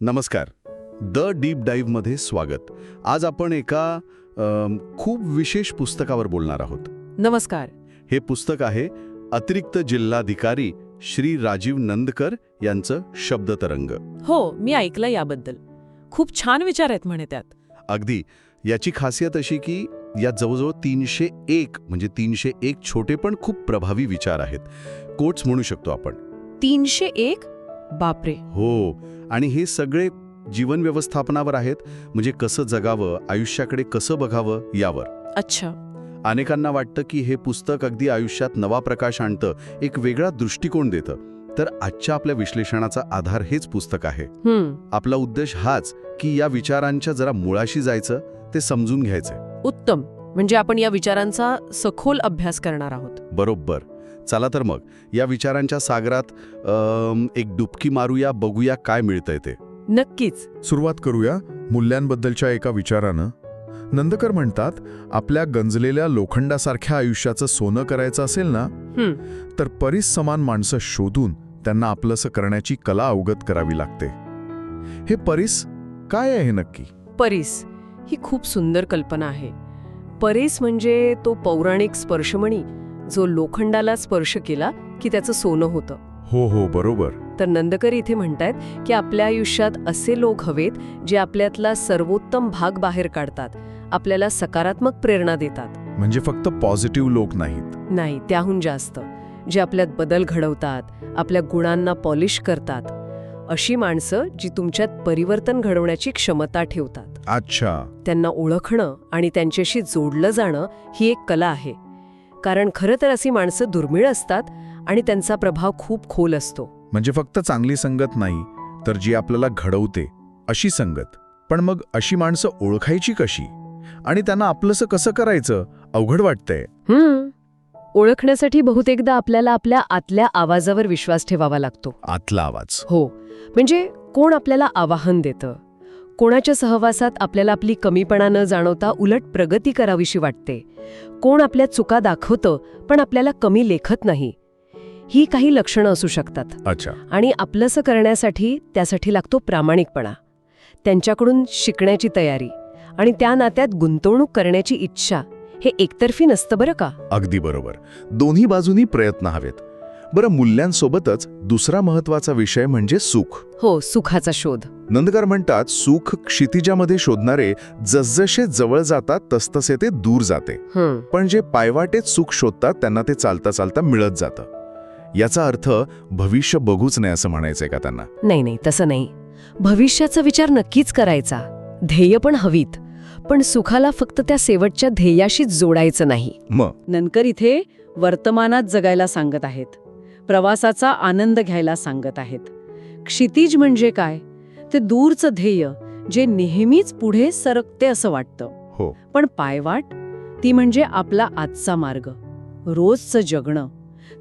नमस्कार. The deep डाईव्हमध्ये स्वागत. आज आपण एका खूप विशेष पुस्तकावर बोलणार आहोत. नमस्कार. हे पुस्तक आहे अतिरिक्त जिल्हाधिकारी श्री राजीव नंदकर यांचं शब्दतरंग. हो मी ऐकलं याबद्दल. खूप छान विचार आहेत म्हणे त्यात. अगदी. याची खासियत अशी की या जवळजवळ तीनशे एक म्हणजे तीनशे एक छोटे पण खूप प्रभावी विचार आहेत. कोट्स म्हणू शकतो आपण. तीनशे एक? बापरे. हो आणि हे सगळे जीवन व्यवस्थापनावर आहेत. म्हणजे कसं जगावं आयुष्याकडे कसं बघावं यावर. अच्छा. अनेकांना वाटतं की हे पुस्तक अगदी आयुष्यात नवा प्रकाश आणतं एक वेगळा दृष्टिकोन देतं. तर आजच्या आपल्या विश्लेषणाचा आधार हेच पुस्तक आहे. आपला उद्देश हाच की या विचारांच्या जरा मुळाशी जायचं ते समजून घ्यायचं उत्तम. म्हणजे आपण या विचारांचा सखोल अभ्यास करणार आहोत. बरोबर. चला तर मग या विचारांच्या सागरात एक डुबकी मारूया बघूया काय मिळतंय ते. नक्कीच. सुरुवात करूया मूल्यांबद्दलच्या एका विचारानं. नंदकर म्हणतात आपल्या गंजलेल्या लोखंडासारख्या आयुष्याचं सोनं करायचं असेल ना हम्म तर परीस समान माणसं शोधून त्यांना आपलंसं करण्याची कला अवगत करावी लागते. हे परीस काय आहे नक्की? परीस ही खूप सुंदर कल्पना आहे. परीस म्हणजे तो पौराणिक स्पर्शमणी जो लोखंडाला स्पर्श केला की त्याचं सोनं होतं. हो हो बरोबर. तर नंदकर इथे म्हणतायत की आपल्या आयुष्यात असे लोक हवेत जे आपल्यातला सर्वोत्तम भाग बाहेर काढतात आपल्याला सकारात्मक प्रेरणा देतात. म्हणजे फक्त पॉझिटिव्ह लोक नाहीत. नाही त्याहून जास्त. जे आपल्यात बदल घडवतात आपल्या गुणांना पॉलिश करतात. अशी माणसं जी तुमच्यात परिवर्तन घडवण्याची क्षमता ठेवतात. अच्छा. त्यांना ओळखणं आणि त्यांच्याशी जोडलं जाणं ही एक कला आहे. कारण खरं तर अशी माणसं दुर्मिळ असतात आणि त्यांचा प्रभाव खूप खोल असतो. म्हणजे फक्त चांगली संगत नाही तर जी आपल्याला घडवते अशी संगत. पण मग अशी माणसं ओळखायची कशी? आणि त्यांना आपलंसं कसं करायचं? अवघड वाटतंय. हम्म. ओळखण्यासाठी बहुतेकदा आपल्याला आपल्या आतल्या आवाजावर विश्वास ठेवावा लागतो. आतला आवाज. हो. म्हणजे कोण आपल्याला आवाहन देतं? कोणाच्या सहवासात आपल्याला आपली कमीपणा न जाणवता उलट प्रगती करावीशी वाटते. कोण आपल्या चुका दाखवतं पण आपल्याला कमी लेखत नाही. ही काही लक्षणं असू शकतात. अच्छा. आणि आपलंसं करण्यासाठी त्यासाठी लागतो प्रामाणिकपणा. त्यांच्याकडून शिकण्याची तयारी आणि त्या नात्यात गुंतवणूक करण्याची इच्छा हे एकतर्फी नसतं बरं का? अगदी बरोबर. दोन्ही बाजूनी प्रयत्न हवेत. बरं मूल्यांसोबतच दुसरा महत्त्वाचा विषय म्हणजे सुख. हो सुखाचा शोध. नंदकर म्हणतात सुख क्षितिजामध्ये शोधणारे जसजसे जवळ जातात तसतसे ते दूर जाते. पण जे पायवाटेत सुख शोधतात त्यांना ते चालता चालता मिळत जातं. याचा अर्थ भविष्य बघूच नाही असं म्हणायचंय का त्यांना? नाही नाही तसं नाही. भविष्याचा विचार नक्कीच करायचा. ध्येय पण हवीत. पण सुखाला फक्त त्या शेवटच्या ध्येयाशीच जोडायचं नाही. मग? नंदकर इथे वर्तमानात जगायला सांगत आहेत. प्रवासाचा आनंद घ्यायला सांगत आहेत. क्षितिज म्हणजे काय? ते दूरचं ध्येय जे नेहमीच पुढे सरकते असं वाटतं. हो. पण पायवाट? ती म्हणजे आपला आजचा मार्ग. रोजचं जगणं.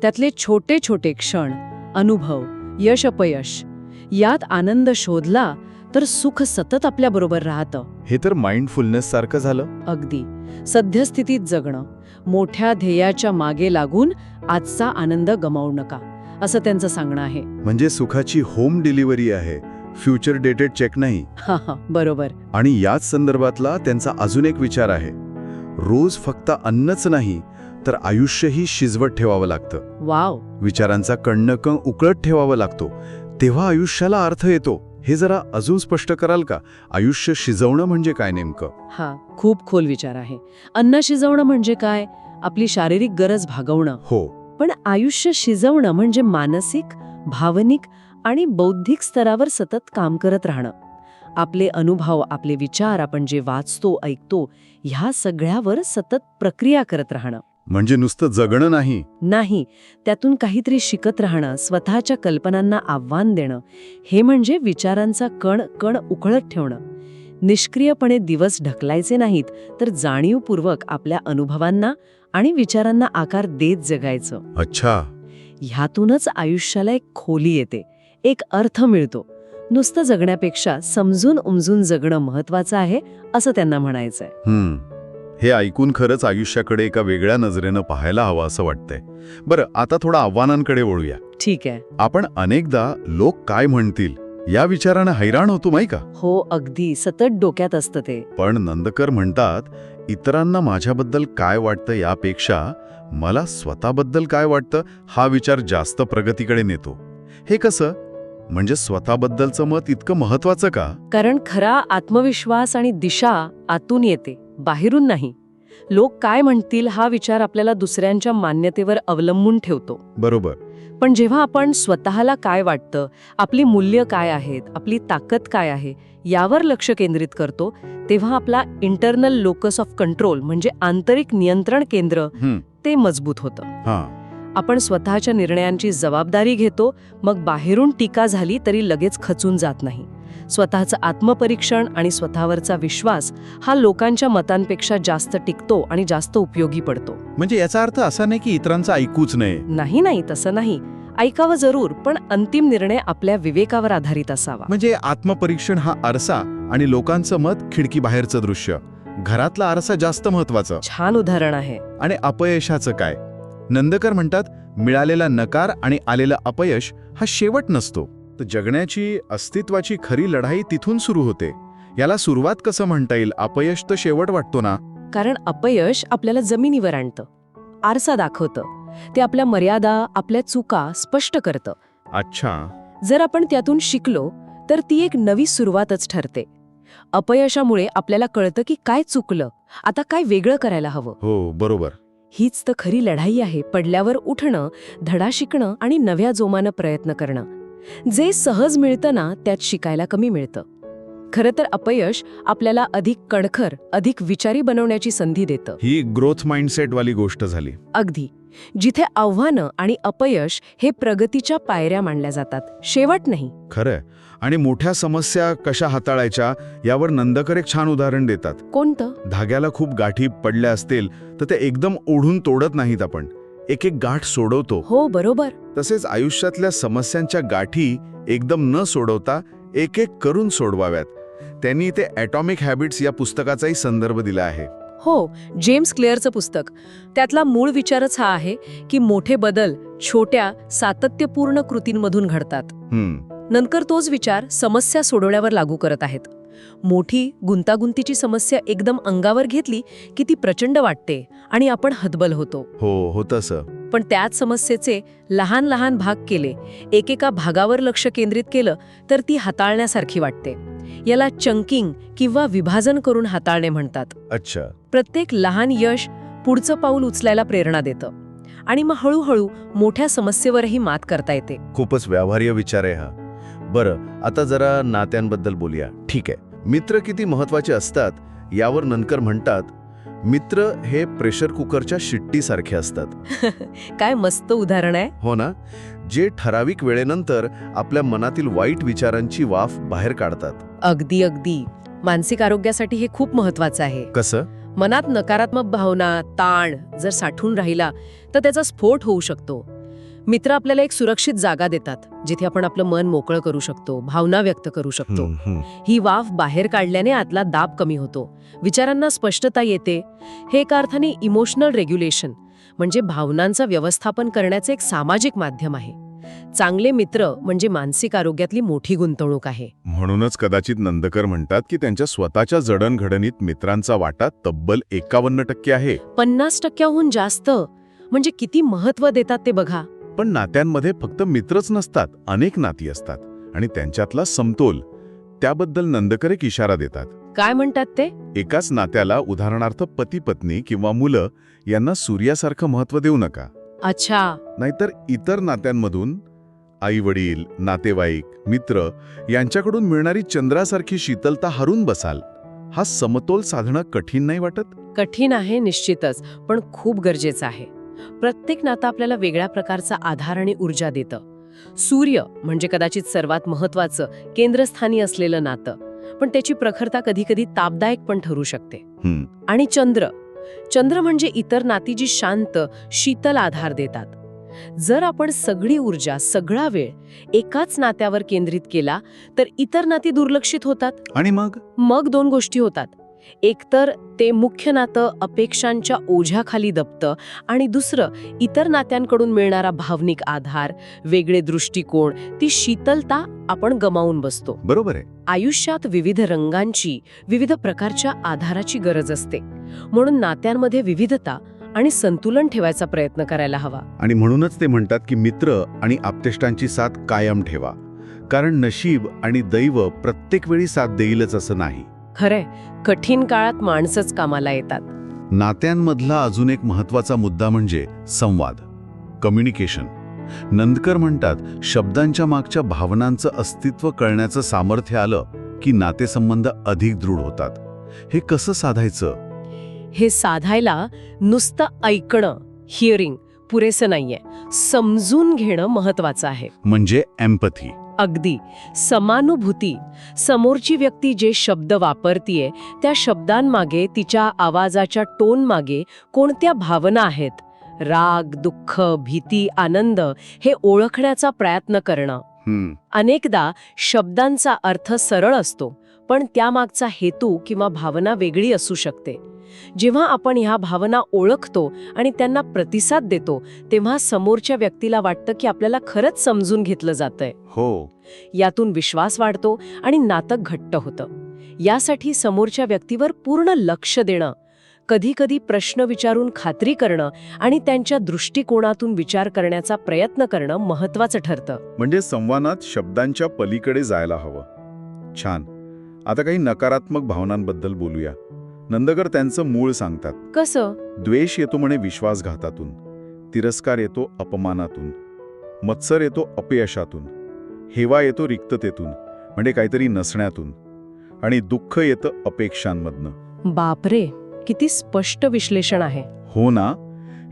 त्यातले छोटे छोटे क्षण अनुभव यश अपयश यात आनंद शोधला तर सुख सतत आपल्याबरोबर राहतं. हे तर माइंडफुलनेस सारखं झालं. अगदी. सद्यस्थितीत जगणं. मोठ्या ध्येयाच्या मागे लागून आजचा आनंद गमावू नका असं त्यांचं सांगणं आहे. म्हणजे सुखाची होम डिलिव्हरी आहे फ्युचर डेटेड चेक नाही. हा हा बरोबर. आणि याच संदर्भातला त्यांचा अजून एक विचार आहे. रोज फक्त अन्नच नाही तर आयुष्यही शिजवत ठेवावं लागतं. वाव. विचारांचा कण्णकं उकळत ठेवावा लागतो. तेव्हा आयुष्याला अर्थ येतो. हे जरा अजून स्पष्ट कराल का? आयुष्य शिजवणं म्हणजे काय नेमकं? हा खूप खोल विचार आहे. अन्न शिजवणं म्हणजे काय? आपली शारीरिक गरज भागवणं. हो. पण आयुष्य शिजवणं म्हणजे मानसिक भावनिक आणि बौद्धिक स्तरावर सतत काम करत राहणं. आपले अनुभव आपले विचार आपण जे वाचतो ऐकतो ह्या सगळ्यावर सतत प्रक्रिया करत राहणं. म्हणजे नुसतं जगणं नाही? नाही त्यातून काहीतरी शिकत राहणं स्वतःच्या कल्पनांना आव्हान देणं हे म्हणजे विचारांचा कण कण उकळत ठेवणं. निष्क्रियपणे दिवस ढकलायचे नाहीत तर जाणीवपूर्वक आपल्या अनुभवांना आणि विचारांना आकार देत जगायचं. अच्छा. ह्यातूनच आयुष्याला एक खोली येते. एक अर्थ मिळतो. नुसतं जगण्यापेक्षा समजून उमजून जगणं महत्वाचं आहे असं त्यांना म्हणायचंय. हम्म. हे ऐकून खरंच आयुष्याकडे एका वेगळ्या नजरेनं पाहायला हवं असं वाटतंय. बरं आता थोडं आव्हानांकडे वळूया. ठीक आहे. आपण अनेकदा लोक काय म्हणतील या विचारानं हैराण होतो माही का? हो अगदी. सतत डोक्यात असतं ते. पण नंदकर म्हणतात इतरांना माझ्याबद्दल काय वाटतं यापेक्षा मला स्वतःबद्दल काय वाटतं हा विचार जास्त प्रगतीकडे नेतो. हे कसं? म्हणजे स्वतःबद्दलचं मत इतकं महत्वाचं का? कारण खरा आत्मविश्वास आणि दिशा आतून येते बाहेरून नाही. लोक काय म्हणतील हा विचार आपल्याला दुसऱ्यांच्या मान्यतेवर अवलंबून ठेवतो. बरोबर. पण जेव्हा आपण स्वतःला काय वाटतं आपली मूल्य काय आहेत आपली ताकद काय आहे यावर लक्ष केंद्रित करतो तेव्हा आपला इंटरनल लोकस ऑफ कंट्रोल म्हणजे आंतरिक नियंत्रण केंद्र ते मजबूत होतं. हां. आपण स्वतःच्या निर्णयांची जबाबदारी घेतो मग बाहेरून टीका झाली तरी लगेच खचून जात नाही. स्वतःचं आत्मपरीक्षण आणि स्वतःवरचा विश्वास हा लोकांच्या मतांपेक्षा जास्त टिकतो आणि जास्त उपयोगी पडतो. म्हणजे याचा अर्थ असा नाही की इतरांचं ऐकूच नये नाही नाही तसं नाही. ऐकावं जरूर पण अंतिम निर्णय आपल्या विवेकावर आधारित असावा. म्हणजे आत्मपरीक्षण हा आरसा आणि लोकांचं मत खिडकी बाहेरचं दृश्य. घरातला आरसा जास्त महत्वाचं छान उदाहरण आहे. आणि अपयशाचं काय? नंदकर म्हणतात मिळालेला नकार आणि आलेलं अपयश हा शेवट नसतो. तर जगण्याची अस्तित्वाची खरी लढाई तिथून सुरू होते. याला सुरुवात कसं म्हणता येईल? अपयश तर शेवट वाटतो ना? कारण अपयश आपल्याला जमिनीवर आणतं. आरसा दाखवतं. ते आपल्या मर्यादा आपल्या चुका स्पष्ट करतं. अच्छा. जर आपण त्यातून शिकलो तर ती एक नवी सुरुवातच ठरते. अपयशामुळे आपल्याला कळतं की काय चुकलं आता काय वेगळं करायला हवं. हो बरोबर. हीच तर खरी लढाई आहे पडल्यावर उठणं धडा शिकणं आणि नव्या जोमानं प्रयत्न करणं. जे सहज मिळतं ना त्यात शिकायला कमी मिळतं. खरं तर अपयश आपल्याला अधिक कणखर अधिक विचारी बनवण्याची संधी देतं. ही ग्रोथ माइंडसेट वाली गोष्ट झाली. अगदी. जिथे आव्हानं आणि अपयश हे प्रगतीच्या पायऱ्या मानल्या जातात. शेवट नाही. खरंय. आणि मोठ्या समस्या कशा हाताळायच्या यावर नंदकर एक छान उदाहरण देतात. कोणतं? धाग्याला खूप गाठी पडल्या असतील तर ते एकदम ओढून तोडत नाहीत आपण. एक एक गाठ सोडवतो. हो बरोबर. तसेच आयुष्यातल्या समस्यांच्या गाठी एकदम न सोडवता एक एक करून सोडवाव्यात. त्यांनी ते ॲटॉमिक हॅबिट्स या पुस्तकाचाही संदर्भ दिला आहे. हो जेम्स क्लेअरचं पुस्तक. त्यातला मूळ विचारच हा आहे की मोठे बदल छोट्या सातत्यपूर्ण कृतींमधून घडतात. नंतर तोच विचार समस्या सोडवण्यावर लागू करत आहेत. मोठी गुंतागुंतीची समस्या एकदम अंगावर घेतली की ती प्रचंड वाटते आणि आपण हतबल होतो. हो हो तसं पण त्याच समस्येचे लहान लहान भाग केले एकेका भागावर लक्ष केंद्रित केलं तर ती हाताळण्यासारखी वाटते. याला चंकिंग किंवा विभाजन करून हाताळणे म्हणतात. अच्छा. प्रत्येक लहान यश पुढचं पाऊल उचलायला प्रेरणा देतं. आणि मग हळूहळू मोठ्या समस्येवरही मात करता येते. खूपच व्यवहार्य विचार आहे हा. बरं आता जरा नात्यांबद्दल बोलूया. ठीक आहे. मित्र किती महत्त्वाचे असतात यावर नंदकर म्हणतात मित्र हे प्रेशर कुकरच्या शिट्टीसारखे असतात. काय मस्त उदाहरण आहे. हो ना? जे ठराविक वेळेनंतर आपल्या मनातील वाईट विचारांची वाफ बाहेर काढतात. अगदी अगदी. मानसिक आरोग्यासाठी हे खूप महत्वाचं आहे. कसं? मनात नकारात्मक भावना ताण जर साठून राहिला तर त्याचा स्फोट होऊ शकतो. मित्र आपल्याला एक सुरक्षित जागा देतात जिथे आपण आपलं मन मोकळं करू शकतो भावना व्यक्त करू शकतो. ही वाफ बाहेर काढल्याने आतला दाब कमी होतो. विचारांना स्पष्टता येते. हे एका अर्थाने इमोशनल रेग्युलेशन म्हणजे भावनांचं व्यवस्थापन करण्याचे एक सामाजिक माध्यम आहे. चांगले मित्र म्हणजे मानसिक आरोग्यातली मोठी गुंतवणूक आहे. म्हणूनच कदाचित नंदकर म्हणतात की त्यांच्या स्वतःच्या जडणघडणीत मित्रांचा वाटा तब्बल एकावन्न टक्के आहे. पन्नास टक्क्याहून जास्त. म्हणजे किती महत्त्व देतात ते बघा. पण नात्यांमध्ये फक्त मित्रच नसतात अनेक नाती असतात. आणि त्यांच्यातला समतोल त्याबद्दल नंदकर एक इशारा देतात. काय म्हणतात ते? एकाच नात्याला उदाहरणार्थ पती पत्नी किंवा मुलं यांना सूर्यासारखं महत्त्व देऊ नका. अच्छा. नाहीतर इतर नात्यांमधून आई वडील नातेवाईक मित्र यांच्याकडून मिळणारी चंद्रासारखी शीतलता हरून बसाल. हा समतोल साधणं कठीण नाही वाटत? कठीण आहे निश्चितच पण खूप गरजेचं आहे. प्रत्येक नातं आपल्याला वेगळ्या प्रकारचा आधार आणि ऊर्जा देतं. सूर्य म्हणजे कदाचित सर्वात महत्वाचं केंद्रस्थानी असलेलं नातं पण त्याची प्रखरता कधीकधी तापदायक पण ठरू शकते. आणि चंद्र. चंद्र म्हणजे इतर नाती जी शांत शीतल आधार देतात. जर आपण सगळी ऊर्जा सगळा वेळ एकाच नात्यावर केंद्रित केला तर इतर नाती दुर्लक्षित होतात. आणि मग? मग दोन गोष्टी होतात. एकतर ते मुख्य नातं अपेक्षांच्या ओझ्याखाली दबतं आणि दुसरं इतर नात्यांकडून मिळणारा भावनिक आधार वेगळे दृष्टिकोन ती शीतलता आपण गमावून बसतो. बरोबर आहे. आयुष्यात विविध रंगांची विविध प्रकारच्या आधाराची गरज असते. म्हणून नात्यांमध्ये विविधता आणि संतुलन ठेवायचा प्रयत्न करायला हवा. आणि म्हणूनच ते म्हणतात की मित्र आणि आप्तेष्टांची साथ कायम ठेवा. कारण नशीब आणि दैव प्रत्येक वेळी साथ देईलच असं नाही. खरंय कठीण काळात माणसंच कामाला येतात. नात्यांमधला अजून एक महत्त्वाचा मुद्दा म्हणजे संवाद कम्युनिकेशन नंदकर म्हणतात शब्दांच्या मागच्या भावनांचं अस्तित्व कळण्याचं सामर्थ्य आलं की नातेसंबंध अधिक दृढ होतात. हे कसं साधायचं? हे साधायला नुसतं ऐकणं हिअरिंग पुरेसं नाहीये. समजून घेणं महत्वाचं आहे. म्हणजे एम्पथी अगदी. समानुभूती. समोरची व्यक्ती जे शब्द वापरतीये त्या शब्दांमागे तिच्या आवाजाच्या टोन मागे कोणत्या भावना आहेत? राग दुःख भीती आनंद हे ओळखण्याचा प्रयत्न करणं. हम्म. अनेकदा शब्दांचा अर्थ सरळ असतो पण त्यामागचा हेतू किंवा भावना वेगळी असू शकते. जेव्हा आपण ह्या भावना ओळखतो आणि त्यांना प्रतिसाद देतो तेव्हा समोरच्या व्यक्तीला वाटतं की आपल्याला खरंच समजून घेतलं जातंय. हो. यातून विश्वास वाढतो आणि नातं घट्ट होतं. यासाठी समोरच्या व्यक्तीवर पूर्ण लक्ष देणं कधीकधी प्रश्न विचारून खात्री करणं आणि त्यांच्या दृष्टिकोनातून विचार करण्याचा प्रयत्न करणं महत्वाचं ठरतं. म्हणजे संवादात शब्दांच्या पलीकडे जायला हवं. छान. आता काही नकारात्मक भावनांबद्दल बोलूया. नंदकर त्यांचं मूळ सांगतात. कसं? द्वेष येतो म्हणे विश्वासघातातून. तिरस्कार येतो अपमानातून. मत्सर येतो अपयशातून. हेवा येतो रिक्ततेतून म्हणजे काहीतरी नसण्यातून. आणि दुःख येतं अपेक्षांमधनं. बापरे! किती स्पष्ट विश्लेषण आहे. हो ना?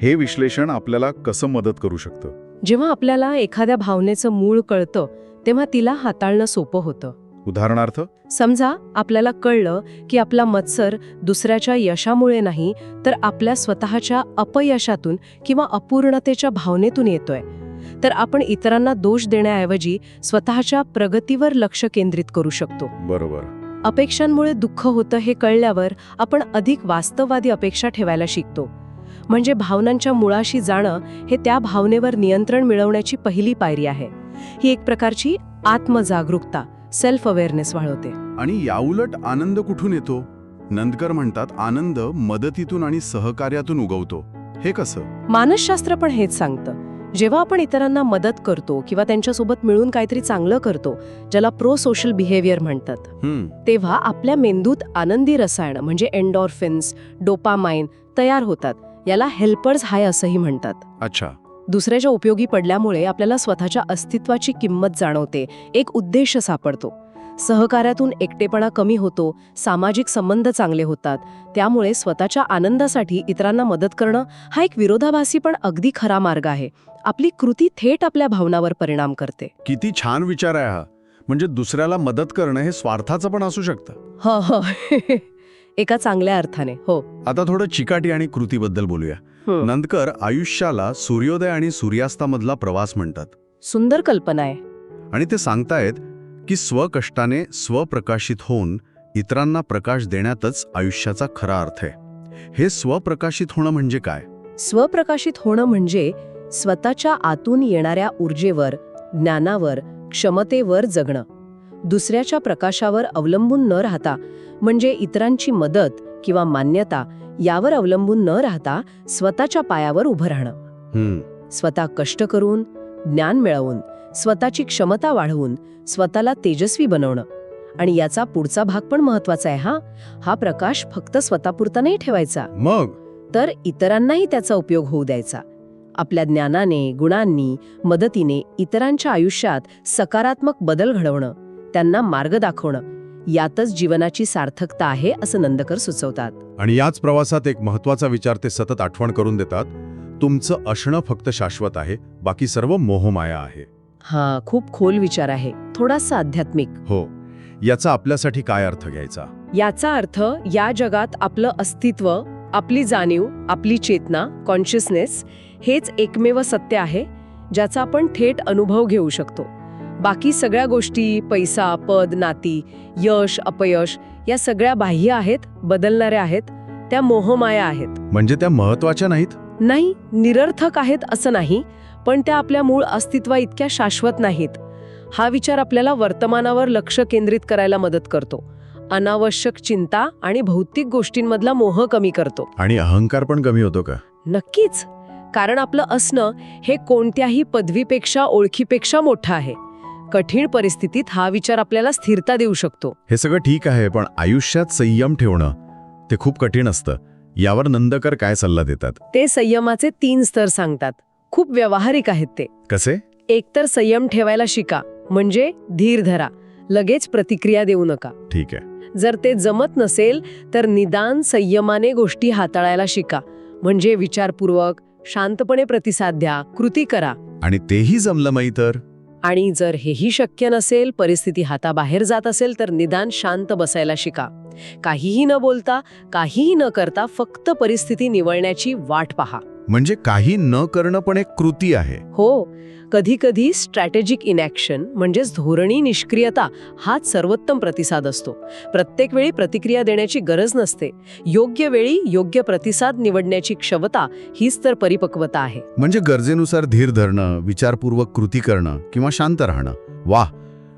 हे विश्लेषण आपल्याला कसं मदत करू शकतं? जेव्हा आपल्याला एखाद्या भावनेचं मूळ कळतं तेव्हा तिला हाताळणं सोपं होतं. उदाहरणार्थ समजा आपल्याला कळलं की आपला मत्सर दुसऱ्याच्या यशामुळे नाही तर आपल्या स्वतःच्या अपयशातून किंवा अपूर्णतेच्या भावनेतून येतोय. तर आपण इतरांना दोष देण्याऐवजी स्वतःच्या प्रगतीवर लक्ष केंद्रित करू शकतो. बरोबर. अपेक्षांमुळे दुःख होतं हे कळल्यावर आपण अधिक वास्तववादी अपेक्षा ठेवायला शिकतो. म्हणजे भावनांच्या मुळाशी जाणं हे त्या भावनेवर नियंत्रण मिळवण्याची पहिली पायरी आहे. ही एक प्रकारची आत्मजागरूकता. सेल्फ अवेअरनेस वाढवते. आणि याउलट आनंद कुठून येतो? नंदकर म्हणतात आनंद मदतीतून आणि सहकार्यातून उगवतो. हे कसं? मानसशास्त्र पण हेच सांगतं. जेव्हा आपण इतरांना मदत करतो किंवा त्यांच्यासोबत मिळून काहीतरी चांगलं करतो ज्याला प्रो सोशल बिहेवियर म्हणतात तेव्हा आपल्या मेंदूत आनंदी रसायन म्हणजे एन्डॉर्फिन्स डोपामाइन तयार होतात. याला हेल्पर्स हाय असंही म्हणतात. अच्छा. दुसऱ्याच्या उपयोगी पडल्यामुळे आपल्याला स्वतःच्या अस्तित्वाची किंमत जाणवते. एक उद्देश सापडतो. सहकार्यातून एकटेपणा कमी होतो सामाजिक संबंध चांगले होतात. त्यामुळे स्वतःच्या आनंदासाठी इतरांना मदत करणं हा एक विरोधाभासी पण अगदी खरा मार्ग आहे. आपली कृती थेट आपल्या भावनावर परिणाम करते. किती छान विचार आहे हा. म्हणजे दुसऱ्याला मदत करणं हे स्वार्थाचं पण असू शकतं. हो हो. एका चांगल्या अर्थाने. हो. आता थोडं चिकाटी आणि कृतीबद्दल बोलूया. हं. नंदकर आयुष्याला सूर्योदय आणि सूर्यास्तामधला प्रवास म्हणतात. सुंदर कल्पना आहे. आणि ते सांगतायत की स्वकष्टाने स्वप्रकाशित होऊन इतरांना प्रकाश देण्यातच आयुष्याचा खरा अर्थ आहे. हे स्वप्रकाशित होणं म्हणजे काय? स्वप्रकाशित होणं म्हणजे स्वतःच्या आतून येणाऱ्या ऊर्जेवर ज्ञानावर क्षमतेवर जगणं. दुसऱ्याच्या प्रकाशावर अवलंबून न राहता म्हणजे इतरांची मदत किंवा मान्यता यावर अवलंबून न राहता स्वतःच्या पायावर उभं राहणं. स्वतः कष्ट करून ज्ञान मिळवून स्वतःची क्षमता वाढवून स्वतःला तेजस्वी बनवणं. आणि याचा पुढचा भाग पण महत्त्वाचा आहे हा. हा प्रकाश फक्त स्वतःपुरता नाही ठेवायचा. मग? तर इतरांनाही त्याचा उपयोग होऊ द्यायचा. आपल्या ज्ञानाने गुणांनी मदतीने इतरांच्या आयुष्यात सकारात्मक बदल घडवणं त्यांना मार्ग दाखवणं यातच जीवनाची सार्थकता आहे असं नंदकर सुचवतात. आणि याच प्रवासात एक महत्त्वाचा विचार ते सतत आठवण करून देतात. तुमचं असणं फक्त शाश्वत आहे बाकी सर्व मोहमाया आहे. हा खूप खोल विचार आहे. थोडासा आध्यात्मिक. हो. याचा आपल्यासाठी काय अर्थ घ्यायचा? याचा अर्थ या जगात आपलं अस्तित्व आपली जाणीव आपली चेतना कॉन्शियसनेस हेच एकमेव सत्य आहे ज्याचा आपण थेट अनुभव घेऊ शकतो. बाकी सगळ्या गोष्टी पैसा पद नाती यश अपयश या सगळ्या बाह्य आहेत बदलणाऱ्या आहेत त्या मोहमाया आहेत. म्हणजे त्या महत्त्वाच्या नाहीत? नाही निरर्थक आहेत असं नाही पण त्या आपल्या मूळ अस्तित्वा इतक्या शाश्वत नाहीत. हा विचार आपल्याला वर्तमानावर लक्ष केंद्रित करायला मदत करतो. अनावश्यक चिंता आणि भौतिक गोष्टींमधला मोह कमी करतो. आणि अहंकार पण कमी होतो का? नक्कीच. कारण आपलं असणं हे कोणत्याही पदवीपेक्षा ओळखीपेक्षा मोठं आहे. कठीण परिस्थितीत हा विचार आपल्याला स्थिरता देऊ शकतो. हे सगळं ठीक आहे पण आयुष्यात संयम ठेवणं ते खूप कठीण असतं. यावर नंदकर काय सल्ला देतात? ते संयमाचे तीन स्तर सांगतात. खूप व्यावहारिक आहेत ते. कसे? एकतर संयम ठेवायला शिका म्हणजे धीर धरा. लगेच प्रतिक्रिया देऊ नका. ठीक आहे. जर ते जमत नसेल तर निदान संयमाने गोष्टी हाताळायला शिका. म्हणजे विचारपूर्वक शांतपणे प्रतिसाद द्या कृती करा. आणि तेही जमलं माही तर? आणि जर हेही शक्य नसेल परिस्थिती हाताबाहेर जात असेल तर निदान शांत बसायला शिका. काहीही न बोलता काहीही न करता फक्त परिस्थिती निवळण्याची वाट पहा. म्हणजे काही न करणं पण एक कृती आहे. हो कधी कधी स्ट्रॅटेजिक इनॅक्शन म्हणजेच धोरणी निष्क्रियता हाच सर्वोत्तम प्रतिसाद असतो. प्रत्येक वेळी प्रतिक्रिया देण्याची गरज नसते. योग्य वेळी योग्य प्रतिसाद निवडण्याची क्षमता हीच तर परिपक्वता आहे. म्हणजे गरजेनुसार धीर धरणं विचारपूर्वक कृती करणं किंवा शांत राहणं. वाह!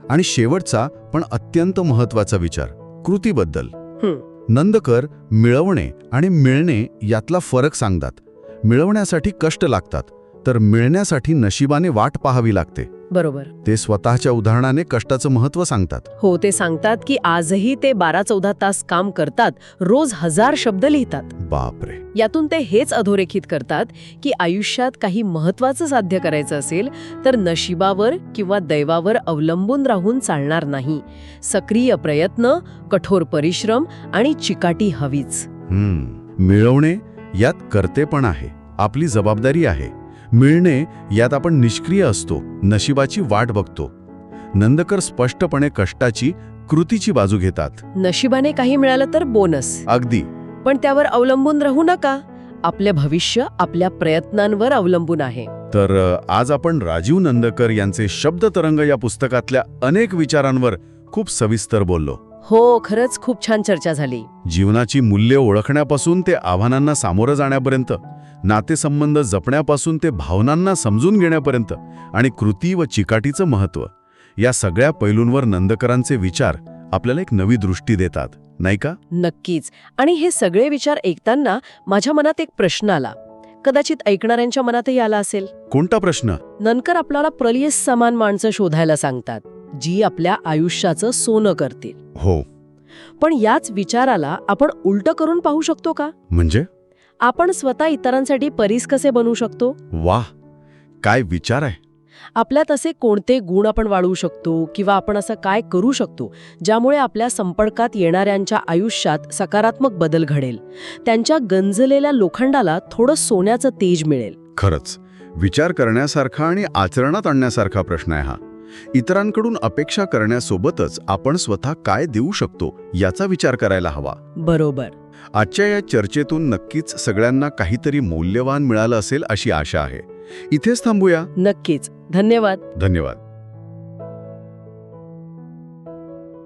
आणि शेवटचा पण अत्यंत महत्त्वाचा विचार कृतीबद्दल. नंदकर मिळवणे आणि मिळणे यातला फरक सांगतात. मिळवण्यासाठी कष्ट लागतात तर मिळण्यासाठी नशिबाने वाट पाहावी लागते. बरोबर. ते स्वतःच्या उदाहरणाने कष्टाचं महत्त्व सांगतात. हो ते सांगतात की आजही ते बारा चौदा तास काम करतात रोज हजार शब्द लिहितात. बापरे. यातून ते हेच अधोरेखित करतात की आयुष्यात काही महत्वाचं साध्य करायचं असेल तर नशिबावर किंवा दैवावर अवलंबून राहून चालणार नाही. सक्रिय प्रयत्न कठोर परिश्रम आणि चिकाटी हवीच. मिळवणे यात कर्तेपण आहे आपली जबाबदारी आहे. मिळणे यात आपण निष्क्रिय असतो नशिबाची वाट बघतो. नंदकर स्पष्टपणे कष्टाची कृतीची बाजू घेतात. नशिबाने काही मिळालं तर बोनस अगदी. पण त्यावर अवलंबून राहू नका. आपले भविष्य आपल्या प्रयत्नांवर अवलंबून आहे. तर आज आपण राजीव नंदकर यांचे शब्दतरंग या पुस्तकातल्या अनेक विचारांवर खूप सविस्तर बोललो. हो खरंच खूप छान चर्चा झाली. जीवनाची मूल्ये ओळखण्यापासून ते आव्हानांना सामोरं जाण्यापर्यंत नातेसंबंध जपण्यापासून ते भावनांना समजून घेण्यापर्यंत आणि कृती व चिकाटीचं महत्त्व या सगळ्या पैलूंवर नंदकरांचे विचार आपल्याला एक नवी दृष्टी देतात नाही का? नक्कीच. आणि हे सगळे विचार ऐकताना माझ्या मनात एक प्रश्न आला. कदाचित ऐकणाऱ्यांच्या मनातही आला असेल. कोणता प्रश्न? नंदकर आपल्याला प्रलियस समान माणसं शोधायला सांगतात. जी आपल्या आयुष्याचं सोनं करतील. हो. पण याच विचाराला आपण उलट करून पाहू शकतो का? म्हणजे? आपण स्वतः इतरांसाठी परीस कसे बनवू शकतो? वाह काय विचार आहे? आपल्यात असे कोणते गुण आपण वाढवू शकतो किंवा आपण असं काय करू शकतो ज्यामुळे आपल्या संपर्कात येणाऱ्यांच्या आयुष्यात सकारात्मक बदल घडेल? त्यांच्या गंजलेल्या लोखंडाला थोडं सोन्याचं तेज मिळेल. खरंच. विचार करण्यासारखा आणि आचरणात आणण्यासारखा प्रश्न आहे हा. इतरांकडून अपेक्षा करण्यासोबतच आपण स्वतः काय देऊ शकतो याचा विचार करायला हवा. बरोबर. आजच्या या चर्चेतून नक्कीच सगळ्यांना काहीतरी मौल्यवान मिळालं असेल अशी आशा आहे. इथेच थांबूया. नक्कीच. धन्यवाद. धन्यवाद.